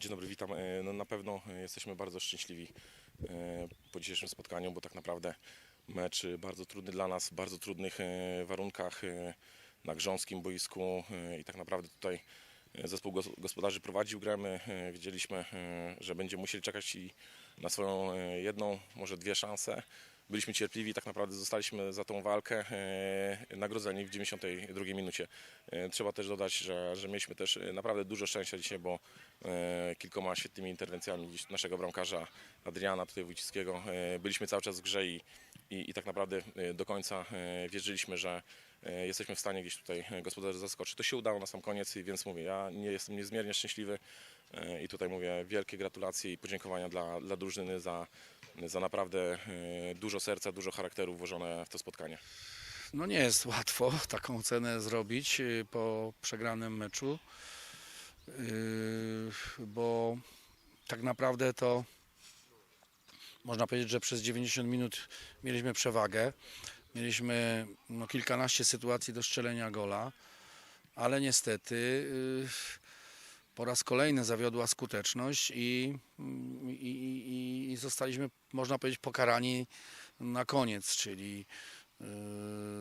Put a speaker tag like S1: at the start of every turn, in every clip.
S1: Dzień dobry, witam. E, No, na pewno jesteśmy bardzo szczęśliwi e, po dzisiejszym spotkaniu, bo tak naprawdę mecz bardzo trudny dla nas, w bardzo trudnych e, warunkach na grząskim boisku i tak naprawdę tutaj zespół gos- gospodarzy prowadził grę. My wiedzieliśmy, że będziemy musieli czekać i na swoją jedną, może dwie szanse. Byliśmy cierpliwi, tak naprawdę zostaliśmy za tą walkę e, nagrodzeni w 92 minucie. E, Trzeba też dodać, że, że mieliśmy też e, naprawdę dużo szczęścia dzisiaj, bo kilkoma świetnymi interwencjami naszego bramkarza Adriana tutaj Wójcickiego byliśmy cały czas w grze i, i, i tak naprawdę do końca wierzyliśmy, że jesteśmy w stanie gdzieś tutaj gospodarzy zaskoczyć. To się udało na sam koniec, więc mówię, ja nie jestem niezmiernie szczęśliwy i tutaj mówię wielkie gratulacje i podziękowania dla, dla drużyny za, za naprawdę e, dużo serca, dużo charakteru włożone w to spotkanie.
S2: No nie jest łatwo taką cenę zrobić y, po przegranym meczu, yy, bo tak naprawdę to można powiedzieć, że przez 90 minut mieliśmy przewagę. Mieliśmy no, kilkanaście sytuacji do strzelenia gola, ale niestety yy, po raz kolejny zawiodła skuteczność i, i, i, zostaliśmy, można powiedzieć, pokarani na koniec, czyli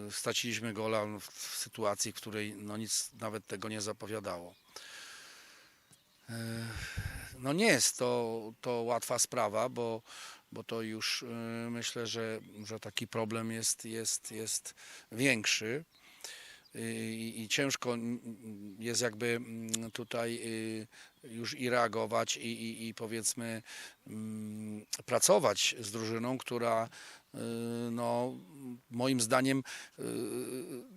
S2: Yy, straciliśmy gola w w sytuacji, w której no nic nawet tego nie zapowiadało. Yy, No nie jest to, to łatwa sprawa, bo, bo to już yy, myślę, że, że taki problem jest, jest, jest większy. Yy, I, ciężko jest jakby mm, tutaj yy, już i reagować i, i, i powiedzmy mm, pracować z drużyną, która yy, no, moim zdaniem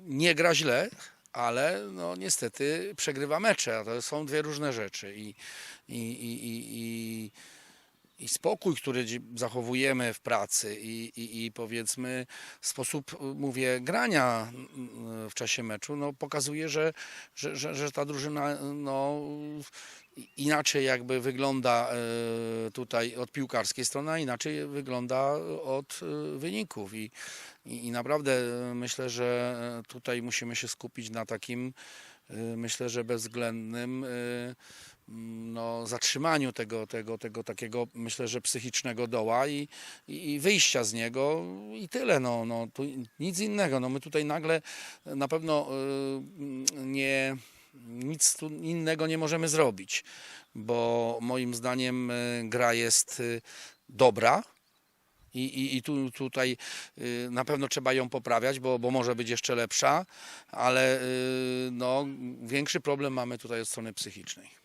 S2: nie gra źle, ale no, niestety przegrywa mecze, to są dwie różne rzeczy. I, i, i, i, i, i spokój, który zachowujemy w pracy i, i, i powiedzmy sposób, y, mówię, grania y, w czasie meczu, no, pokazuje, że, że, że, że ta drużyna no, inaczej jakby wygląda tutaj od piłkarskiej strony, a inaczej wygląda od wyników. I, i, i naprawdę myślę, że tutaj musimy się skupić na takim, myślę, że bezwzględnym e, m, no, zatrzymaniu tego, tego, tego takiego, myślę, że psychicznego doła i, i, wyjścia z niego i tyle. No, no, tu nic innego. No, my tutaj nagle na pewno e, nie nic tu innego nie możemy zrobić, bo moim zdaniem y, gra jest y, dobra. I, i, I tu, tutaj y, na pewno trzeba ją poprawiać, bo, bo może być jeszcze lepsza, ale y, no, większy problem mamy tutaj od strony psychicznej.